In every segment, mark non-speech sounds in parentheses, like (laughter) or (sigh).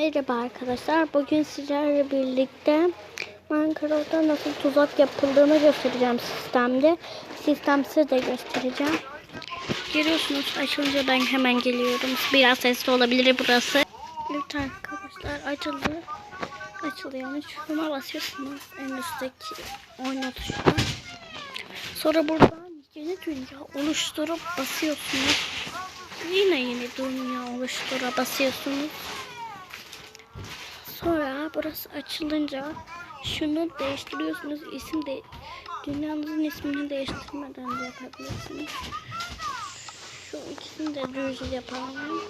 Merhaba arkadaşlar. Bugün sizlerle birlikte Minecraft'ta nasıl tuzak yapıldığını göstereceğim sistemde. Sistemsiz de göstereceğim. Görüyorsunuz açılınca ben hemen geliyorum. Biraz sesli olabilir burası. Evet arkadaşlar açıldı. Açılıyor. Şuna basıyorsunuz. En üstteki oyna tuşuna. Sonra buradan yeni dünya oluşturup basıyorsunuz. Yine yeni dünya oluştura basıyorsunuz. Burası açılınca şunu değiştiriyorsunuz. İsim de dünyanızın ismini değiştirmeden de yapabilirsiniz. Şu ikisini de düz yapalım.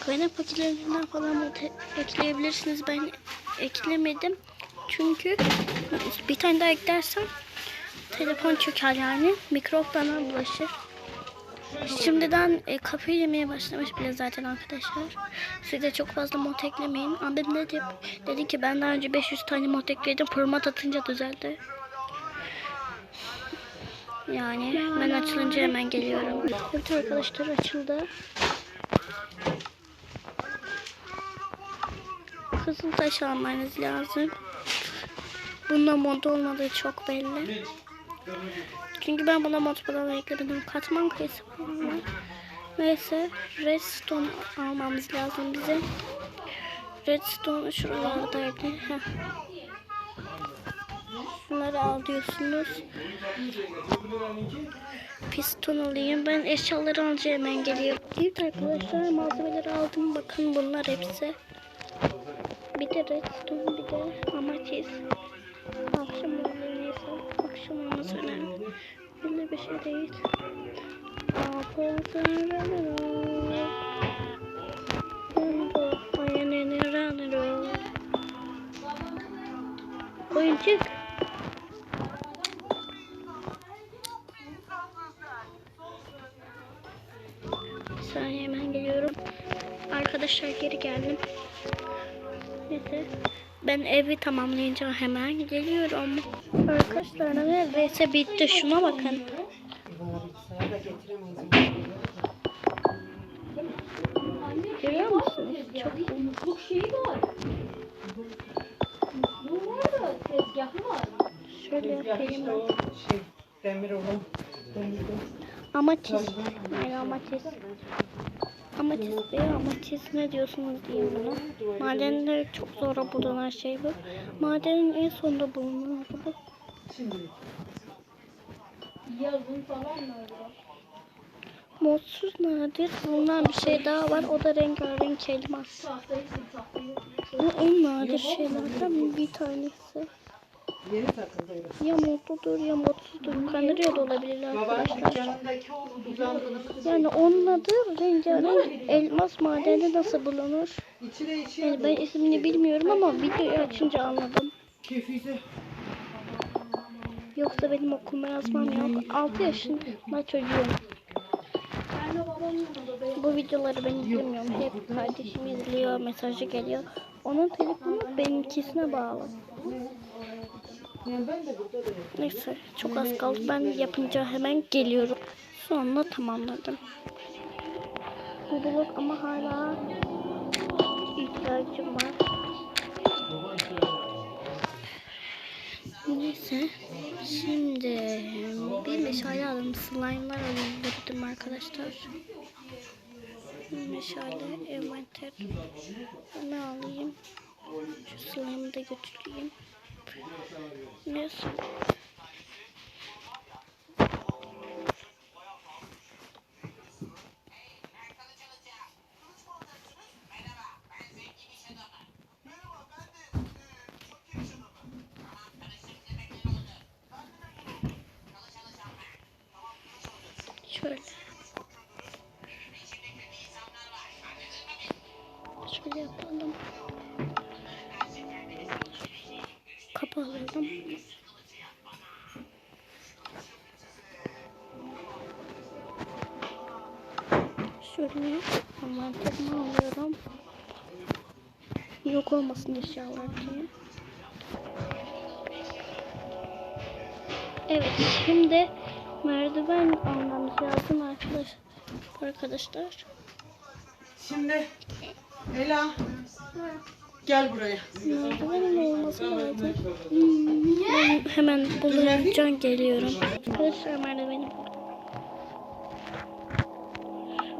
Kaynak paketinden falan mod ekleyebilirsiniz. Ben eklemedim. Çünkü bir tane daha eklersem telefon çöker yani. Mikrofona bulaşır. Şimdiden e, kafayı yemeye başlamış bile zaten arkadaşlar. Siz de çok fazla mod eklemeyin. Abim dedi, dedi ki ben daha önce 500 tane mod ekledim. Format atınca düzeldi. Yani ben açılınca hemen geliyorum. Evet arkadaşlar açıldı. Kızıl taş almanız lazım. Bunda mod olmadığı çok belli. Çünkü ben buna mod falan eklemedim. Katman kayısı falan. Neyse redstone almamız lazım bize. Redstone şuralardaydı. Heh. Şunları al diyorsunuz. Piston alayım. Ben eşyaları alacağım hemen geliyorum. Evet arkadaşlar malzemeleri aldım. Bakın bunlar hepsi. Bir de redstone bir de amatis. Akşam. Olması önemli. Öyle bir şey değil. Oyuncak. Evi tamamlayınca hemen geliyorum. Arkadaşlar neredeyse bitti. Şuna bakın. Görüyor musunuz? Çok. Musluk şeyi var. Tezgahı. Şöyle Ya yapayım. şey demir olan demirden. Amatis. Hayır amatis. Amatis değil amatis ne diyorsunuz diyeyim buna. Madende çok zor bulunan şey bu. Madenin en sonunda bulunan bu. Şimdi Yazın falan öyle? Modsuz nadir bulunan bir şey daha var. O da rengarenk elmas. Bu en nadir şeylerden bir tanesi. Yeni takıldı. öyle. Ya modludur ya modsuzdur. Kanırıyor da olabilir Babanın arkadaşlar. Yani onun adı rengarenk elmas madeni nasıl bulunur? Yani ben ismini bilmiyorum ama videoyu açınca anladım. Kefize. Yoksa benim okuma yazmam yok. 6 yaşında çocuğum. Bu videoları ben izlemiyorum. Hep kardeşim izliyor, mesajı geliyor. Onun telefonu benimkisine bağlı. Neyse çok az kaldı. Ben yapınca hemen geliyorum. Sonunda tamamladım. Bu blok ama hala ihtiyacım var. Neyse. Şimdi bir meşale alalım. Slime'lar dedim arkadaşlar. Meşale, envanter. Ne alayım? Şu slime'ı da götüreyim. Neyse. Şöyle. Şöyle yapalım. Kapı alalım. Şöyle envanterimi alıyorum. Yok olmasın eşyalar diye. Evet şimdi merdiven almamız lazım arkadaş arkadaşlar. Şimdi Ela Gel buraya. Merdivenin olması lazım. Ben hemen bulacağım geliyorum. Arkadaşlar merdiveni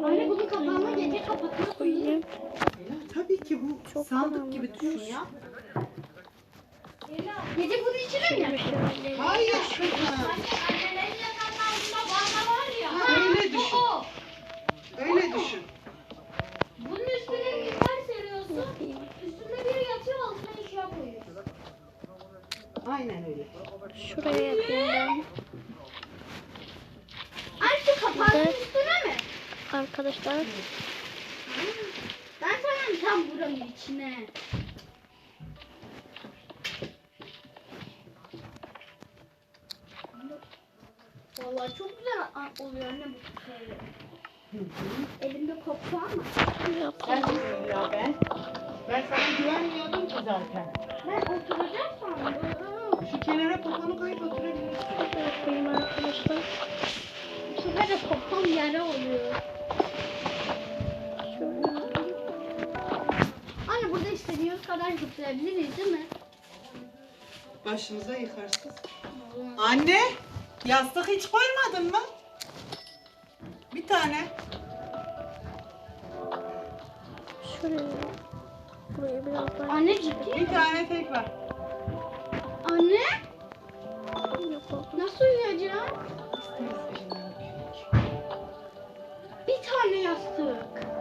Anne bunun kapağını gece kapatıyorsun. tabii ki bu Çok sandık gibi düşün ya. Gece bunun içine mi? Şöyle Hayır kızım. Annelerin yatağının altında vanda var ya. Ha, öyle düşün. O. Öyle düşün. Bunun üstüne minder seriyorsun. yapayım. Üstünde biri yatıyor altına eşya koyuyor. Aynen öyle. Şuraya yapayım ben. Ay şu kapağın Evet. üstüne mi? Arkadaşlar Ben sana tam buranın içine. Vallahi çok güzel oluyor anne bu şeyler. Elimde koptu ama. Ben ya ben. Ben sana güvenmiyordum ki zaten. Ben oturacağım sandım. Şu kenara poponu koyup oturabilirsin. Şöyle yapayım arkadaşlar. Bu sefer de yere oluyor. Kadar zıplayabiliriz değil mi? Başımıza yıkarsın. Anne, yastık hiç koymadın mı? Bir tane. şöyle burayı biraz daha Anne ciddi Bir tane tek var. Anne nasıl uyuyacağım? Bir tane yastık.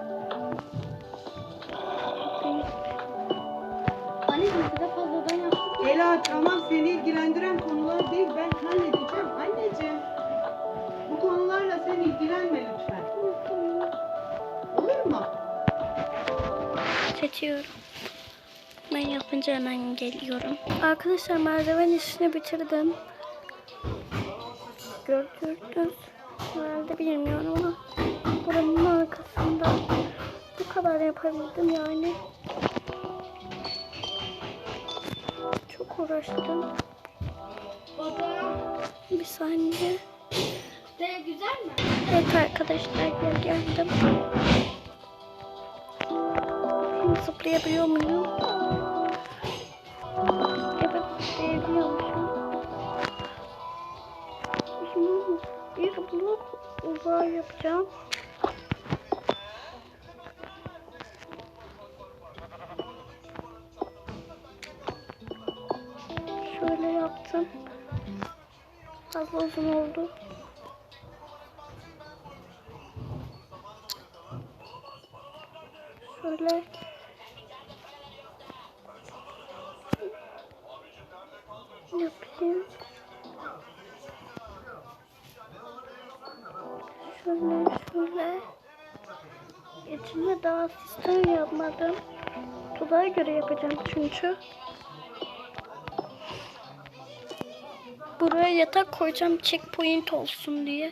Tamam seni ilgilendiren konular değil ben halledeceğim anneciğim. Bu konularla sen ilgilenme lütfen. Olur mu? Seçiyorum. Ben yapınca hemen geliyorum. Arkadaşlar merdiven işini bitirdim. Gördünüz. Herhalde bilmiyorum ama buranın arkasında bu kadar yapabildim yani. Çok uğraştım. Bir saniye. de güzel mi? Evet arkadaşlar gel geldim. Bakayım zıplayabiliyor muyum? Evet zıplayabiliyormuşum. Şimdi bir blok uzağa yapacağım. Yaptım. Fazla uzun oldu. Şöyle yapayım. Şöyle şöyle. İçine daha sistem yapmadım. Tuzağa göre yapacağım çünkü. Buraya yatak koyacağım checkpoint olsun diye.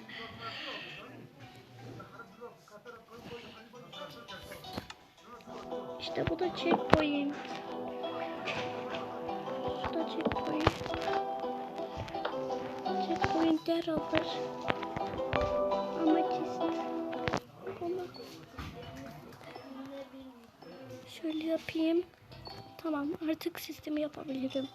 İşte bu da checkpoint. Bu da checkpoint. Checkpointler hazır. Ama kesin. Ama şöyle yapayım. Tamam artık sistemi yapabilirim.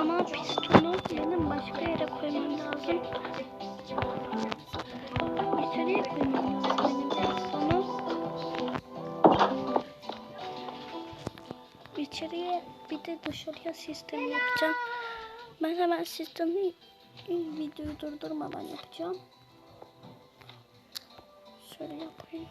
Ama pistonu benim başka yere koymam lazım. İçeriye koymam lazım benim pistonu. İçeriye bir de dışarıya sistem yapacağım. Ben hemen sistemi videoyu durdurmadan yapacağım. Şöyle yapayım.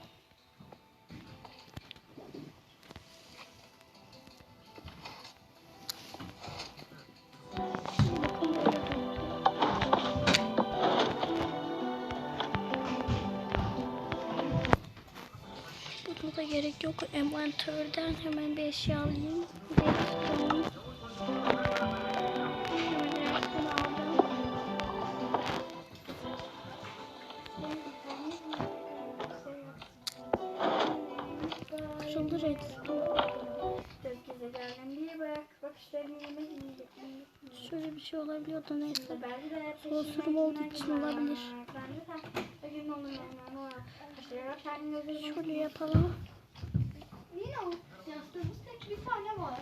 gerek yok. Envantörden hemen bir eşya alayım. Şurada redstone. Şöyle bir şey olabiliyor da neyse. Sol sürüm olduğu için olabilir. Şöyle yapalım. O yastığımız tek bir tane var.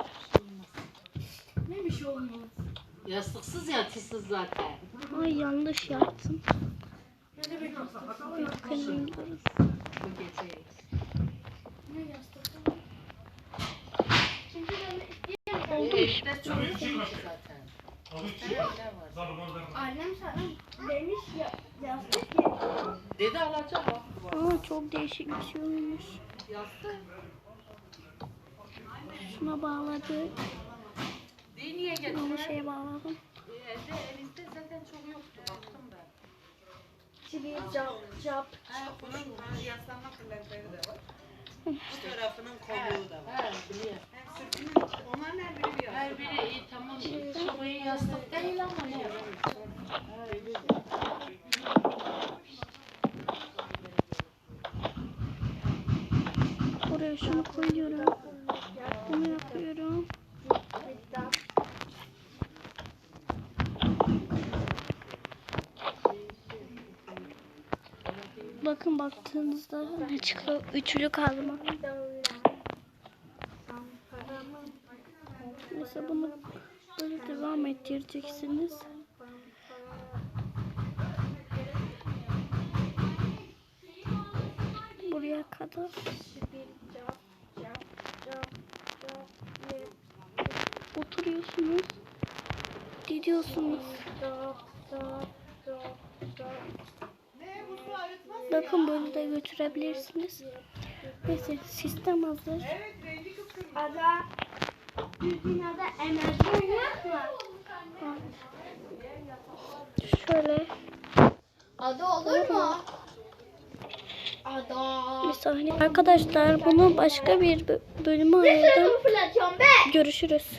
Ne bir şey olmaz. Yastıksız yatısız zaten. Ay yanlış yaptım. Ne demek. Bu gece. Ne yastık? Çünkü ben Oldu. Çok zaten. Var? annem sana demiş ya yastık ye. Dede alacak bak. Aa çok değişik bir şey olmuş. Yastık. Şuna bağladık. Değil niye getirdin? şeye bağladım. Evde elimizde zaten çok yoktu. Baktım ben. Çivi cap cap. Bunun yaslanma kırlentleri de var. (laughs) Bu tarafının kolluğu da var. He biliyorum. Hem sırtının, onlar her biri bir Her biri iyi tamam. Çok iyi yastık değil ama ne? Buraya şunu koyuyorum. Bunu yapıyorum. Baktığınızda çıkıyor? Üçlü kazma. Mesela bunu böyle devam ettireceksiniz. Buraya kadar. Oturuyorsunuz. Gidiyorsunuz. Ne bu su arıtmaz? Bakın böyle de götürebilirsiniz. Neyse sistem hazır. Ada düz dünyada enerji yok mu? Şöyle Ada olur mu? Ada. bir saniye. Arkadaşlar bunu başka bir bö- bölüme ayırdım. Görüşürüz.